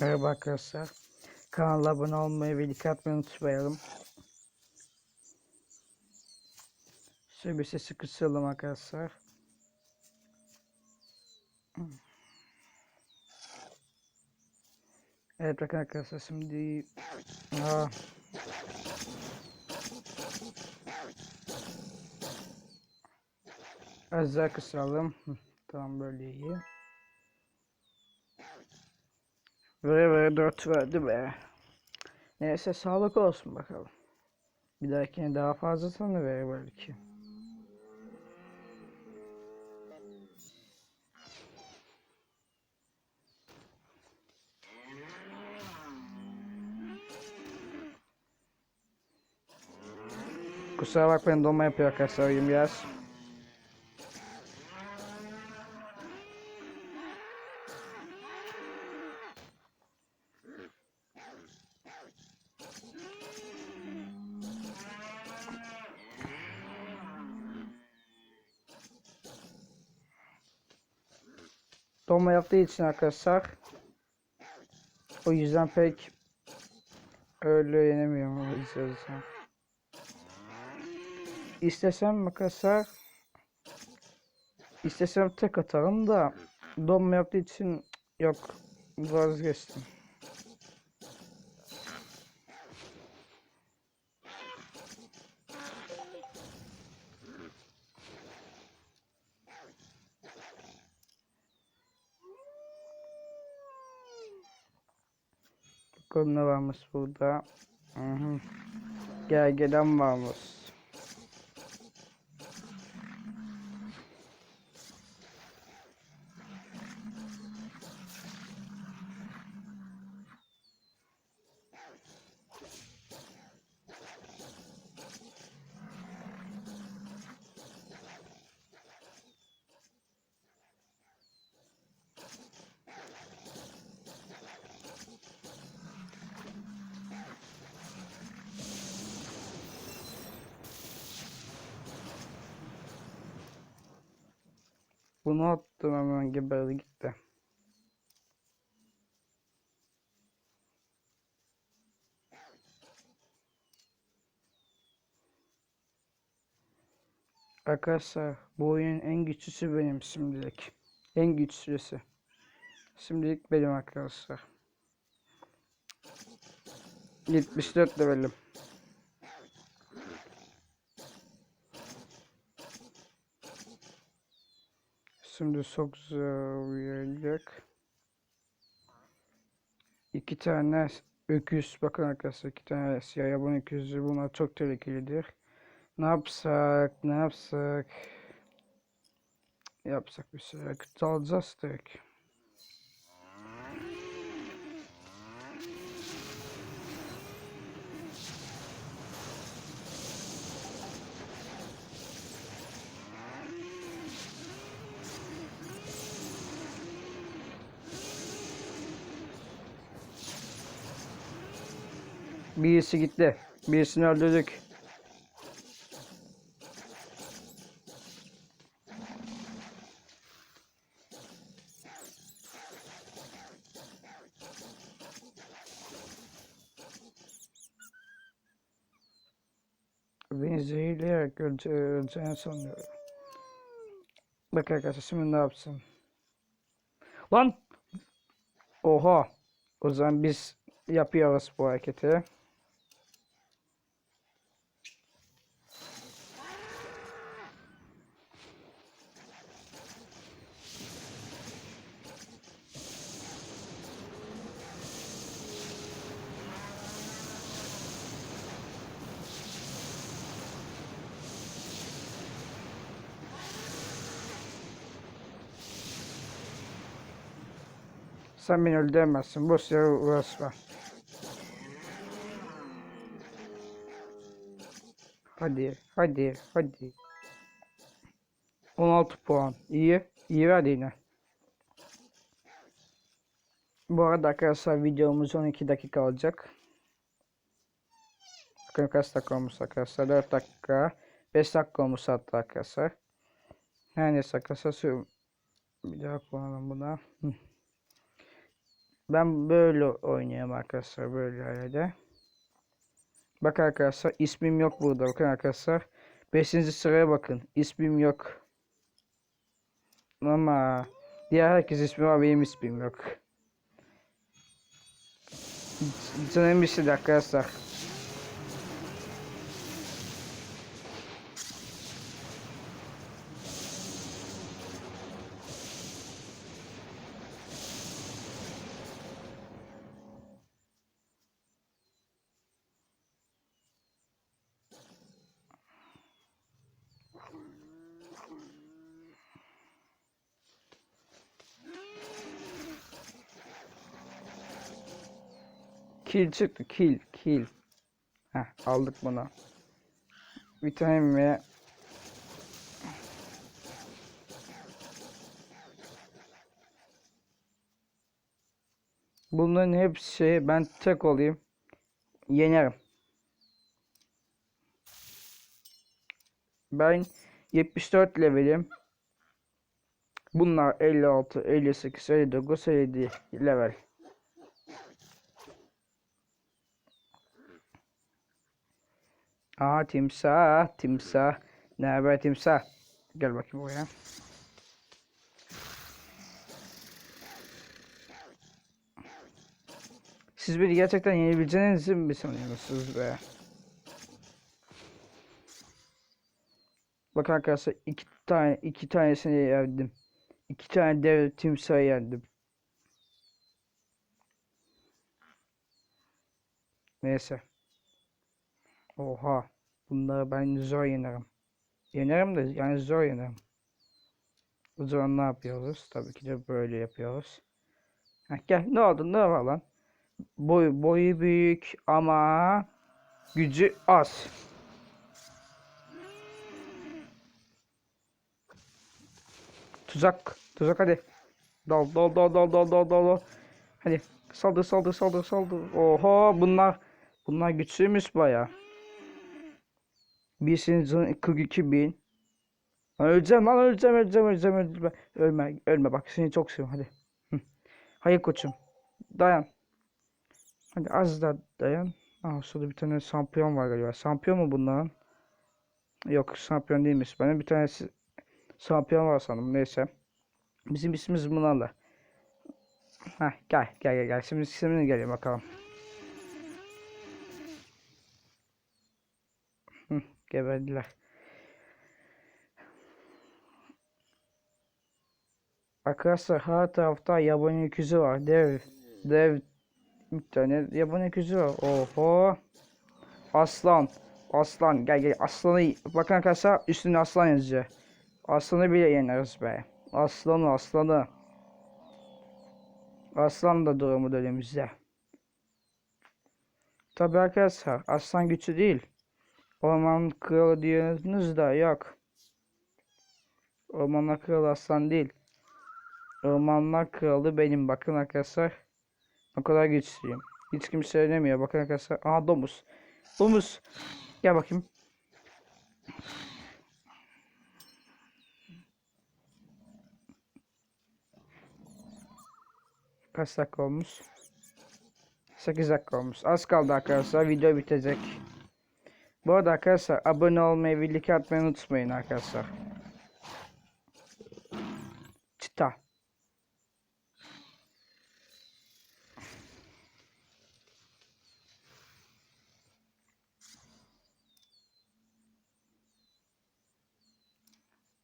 Merhaba arkadaşlar. Kanala abone olmayı ve like atmayı unutmayalım. Şöyle bir sesi kısalım arkadaşlar. Evet bakın arkadaşlar şimdi Aa. Az kısalım. Tamam böyle iyi. Ve ve 4 verdi be. Neyse sağlık olsun bakalım. Bir dahakine daha fazlasını verir belki. Kusura bakmayın donma yapıyor arkadaşlar biraz. Donma yaptığı için arkadaşlar o yüzden pek öyle yenemiyorum yüzden. İstesem arkadaşlar istesem tek atarım da donma yaptığı için yok vazgeçtim. Bakalım ne varmış burada. Hı hı. Gergeden varmış. Bunu attım hemen geberdi gitti. Arkadaşlar bu oyunun en güçlüsü benim şimdilik. En güçlüsü. Şimdilik benim arkadaşlar. 74 levelim. Şimdi çok zaviyacak. İki tane öküz bakın arkadaşlar iki tane siyah yaban öküzü bunlar çok tehlikelidir. Ne yapsak ne yapsak yapsak bir şey yakıt alacağız direkt. Birisi gitti. Birisini öldürdük. Beni zehirleyerek öleceğini sanıyorum. Bak arkadaşlar şimdi ne yapsın? Lan! Oha! O zaman biz yapıyoruz bu hareketi. Sen beni öldüremezsin. Boş yere uğraşma. Hadi, hadi, hadi. 16 puan. İyi. İyi verdi yine. Bu arada arkadaşlar videomuz 12 dakika olacak. Bakın kaç dakika olmuş arkadaşlar. 4 dakika. 5 dakika olmuş hatta arkadaşlar. Her neyse arkadaşlar. Bir daha kullanalım buna. Hı. Ben böyle oynuyorum arkadaşlar böyle herhalde. Bak arkadaşlar ismim yok burada. Bakın arkadaşlar. 5. sıraya bakın. İsmim yok. Ama diğer herkes ismi var benim ismim yok. Canım bir şey arkadaşlar. Kill çıktı. Kill. Kill. Heh, aldık bunu. Vitamin ve Bunların hepsi ben tek olayım. Yenerim. Ben 74 levelim. Bunlar 56, 58, 59, 57 level. Aa timsah, timsah. Ne haber timsah? Gel bakayım buraya. Siz beni gerçekten yenebileceğinizi mi sanıyorsunuz be? Bak arkadaşlar iki tane iki tanesini yendim. İki tane dev timsahı yendim. Neyse. Oha. Bunları ben zor yenerim. Yenerim de yani zor yenerim. O zaman ne yapıyoruz? Tabii ki de böyle yapıyoruz. Heh, gel ne oldu ne var lan? Boy, boyu büyük ama gücü az. Tuzak. Tuzak hadi. Dal dal dal dal dal dal dal. Hadi saldır saldır saldır saldır. Oha bunlar bunlar güçlüymüş baya. Birisinin canı 42 bin. Lan öleceğim lan öleceğim öleceğim öleceğim öleceğim. Ölme ölme bak seni çok seviyorum hadi. Hayır koçum. Dayan. Hadi az da dayan. Aa şurada bir tane şampiyon var galiba. Şampiyon mu bunların? Yok şampiyon değilmiş. Benim bir tanesi şampiyon var sanırım. Neyse. Bizim ismimiz bunlarla. Heh gel gel gel gel. Şimdi şimdi geliyor bakalım. Hı, geberdiler. Arkadaşlar her tarafta yabani öküzü var. Dev dev bir tane yabani öküzü var. Oho. Aslan. Aslan. Gel gel. Aslanı bakın arkadaşlar üstünde aslan yazıyor. Aslanı bile yeneriz be. Aslanı aslanı. Aslan da durumu da elimizde. Tabi arkadaşlar aslan güçlü değil. Orman kralı diyorsunuz da yok. Ormanlar kralı aslan değil. Ormanlar kralı benim bakın arkadaşlar. O kadar güçlüyüm. Hiç kimse söylemiyor. Bakın arkadaşlar. Aa domuz. Domuz. Gel bakayım. Kaç dakika olmuş? 8 dakika olmuş. Az kaldı arkadaşlar. Video bitecek. Bu arada arkadaşlar abone olmayı ve atmayı unutmayın arkadaşlar. Çıta.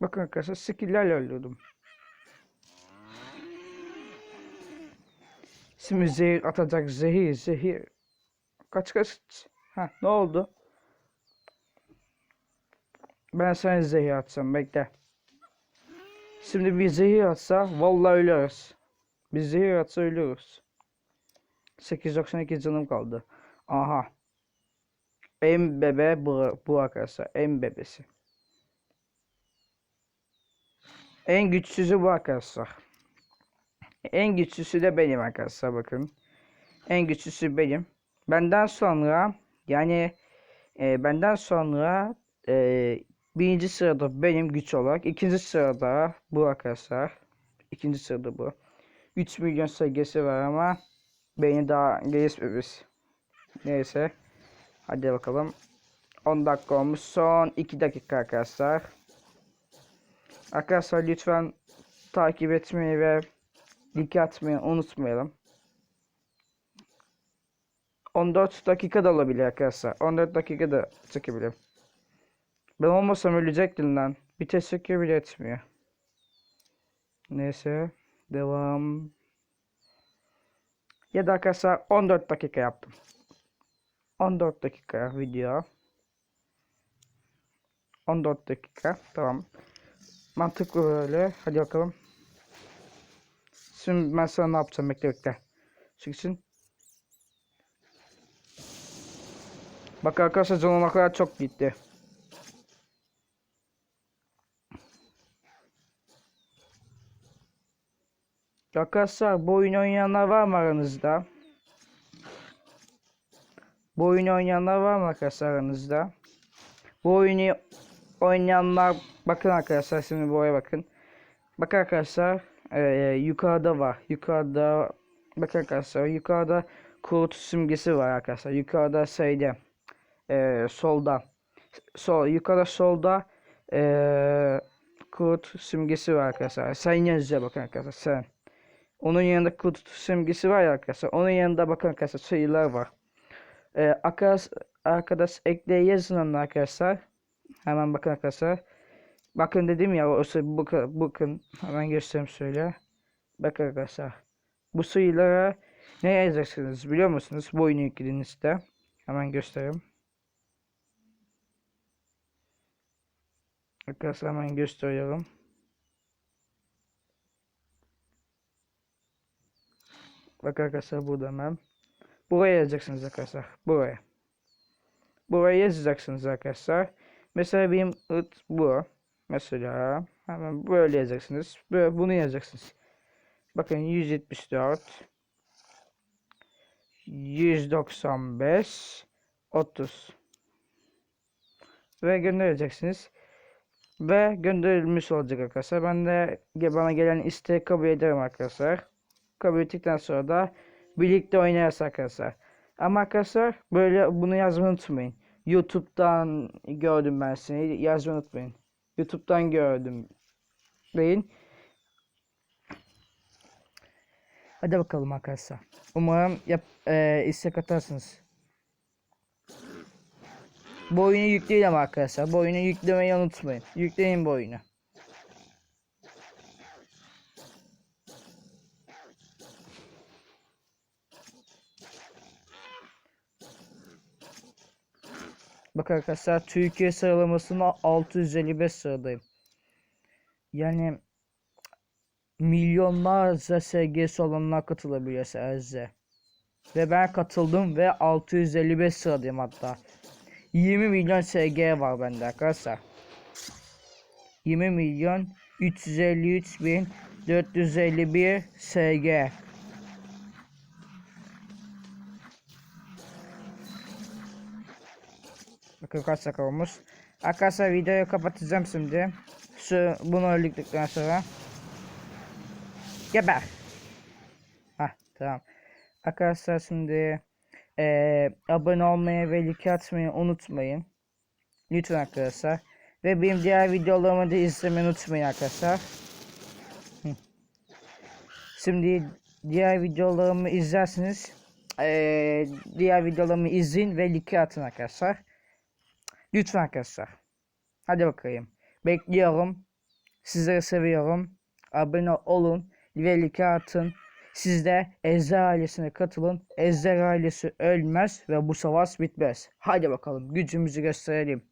Bakın arkadaşlar skill'lerle öldürdüm. Şimdi zehir atacak zehir zehir. Kaç kaç. Ha ne oldu? Ben sana zehir atsam bekle. Şimdi bir zehir atsa vallahi ölüyoruz. Bir zehir atsa ölüyoruz. 892 canım kaldı. Aha. En bebe bu, bu arkadaşlar. En bebesi. En güçsüzü bu arkadaşlar. En güçlüsü de benim arkadaşlar bakın. En güçlüsü benim. Benden sonra yani e, benden sonra e, birinci sırada benim güç olarak. ikinci sırada bu arkadaşlar. İkinci sırada bu. 3 milyon sevgisi var ama beni daha gelişmemiş. Neyse. Hadi bakalım. 10 dakika olmuş. Son 2 dakika arkadaşlar. Arkadaşlar lütfen takip etmeyi ve like atmayı unutmayalım. 14 dakika da olabilir arkadaşlar. 14 dakika da çekebilirim. Ben olmasam ölecektim lan. Bir teşekkür bile etmiyor. Neyse. Devam. Ya da arkadaşlar 14 dakika yaptım. 14 dakika video. 14 dakika. Tamam. Mantıklı böyle. Hadi bakalım. Şimdi ben sana ne yapacağım? Bekle bekle. Çıksın. Bak arkadaşlar canım kadar çok gitti. Arkadaşlar bu oyunu oynayanlar var mı aranızda? Bu oyunu oynayanlar var mı arkadaşlar aranızda? Bu oyunu oynayanlar bakın arkadaşlar şimdi buraya bakın. Bak arkadaşlar eee, yukarıda var. Yukarıda bakın arkadaşlar yukarıda kurt simgesi var arkadaşlar. Yukarıda şeyde eee, solda sol yukarıda solda eee kurt simgesi var arkadaşlar. Sen yazıya bakın arkadaşlar sen. Onun yanında kurt simgesi var ya arkadaşlar. Onun yanında bakın arkadaşlar sayılar var. Ee, arkadaş, arkadaş ekleye yazın arkadaşlar. Hemen bakın arkadaşlar. Bakın dedim ya o sayı bakın, bakın hemen göstereyim şöyle. Bakın arkadaşlar. Bu sayılara ne yazacaksınız biliyor musunuz? Bu oyunu yüklediğinizde. Hemen göstereyim. Arkadaşlar hemen gösteriyorum. Bak arkadaşlar burada hemen. Buraya yazacaksınız arkadaşlar. Buraya. Buraya yazacaksınız arkadaşlar. Mesela benim ıt bu. Mesela hemen böyle yazacaksınız. Böyle bunu yazacaksınız. Bakın 174 195 30 ve göndereceksiniz. Ve gönderilmiş olacak arkadaşlar. Ben de bana gelen isteği kabul ederim arkadaşlar kabul ettikten sonra da birlikte oynarız arkadaşlar. Ama arkadaşlar böyle bunu yazmayı unutmayın. YouTube'dan gördüm ben seni. Yazmayı unutmayın. YouTube'dan gördüm. Deyin. Hadi bakalım arkadaşlar. Umarım yap, e, istek atarsınız. Bu oyunu yükleyelim arkadaşlar. Bu oyunu yüklemeyi unutmayın. Yükleyin bu oyunu. Bak arkadaşlar Türkiye sıralamasına 655 sıradayım. Yani milyonlarca SGS olanlar katılabiliyor sadece. Ve ben katıldım ve 655 sıradayım hatta. 20 milyon SG var bende arkadaşlar. 20 milyon 353 bin 451 SG. Bakın kaç dakika. Arkadaşlar videoyu kapatacağım şimdi. Şu bunu öldükten sonra. Geber. Hah tamam. Arkadaşlar şimdi eee, abone olmayı ve like atmayı unutmayın. Lütfen arkadaşlar. Ve benim diğer videolarımı da izlemeyi unutmayın arkadaşlar. Şimdi diğer videolarımı izlersiniz. Eee, diğer videolarımı izleyin ve like atın arkadaşlar. Lütfen arkadaşlar. Hadi bakayım. Bekliyorum. Sizleri seviyorum. Abone olun. Ve like atın. Siz de Ejder ailesine katılın. Ejder ailesi ölmez ve bu savaş bitmez. Hadi bakalım gücümüzü gösterelim.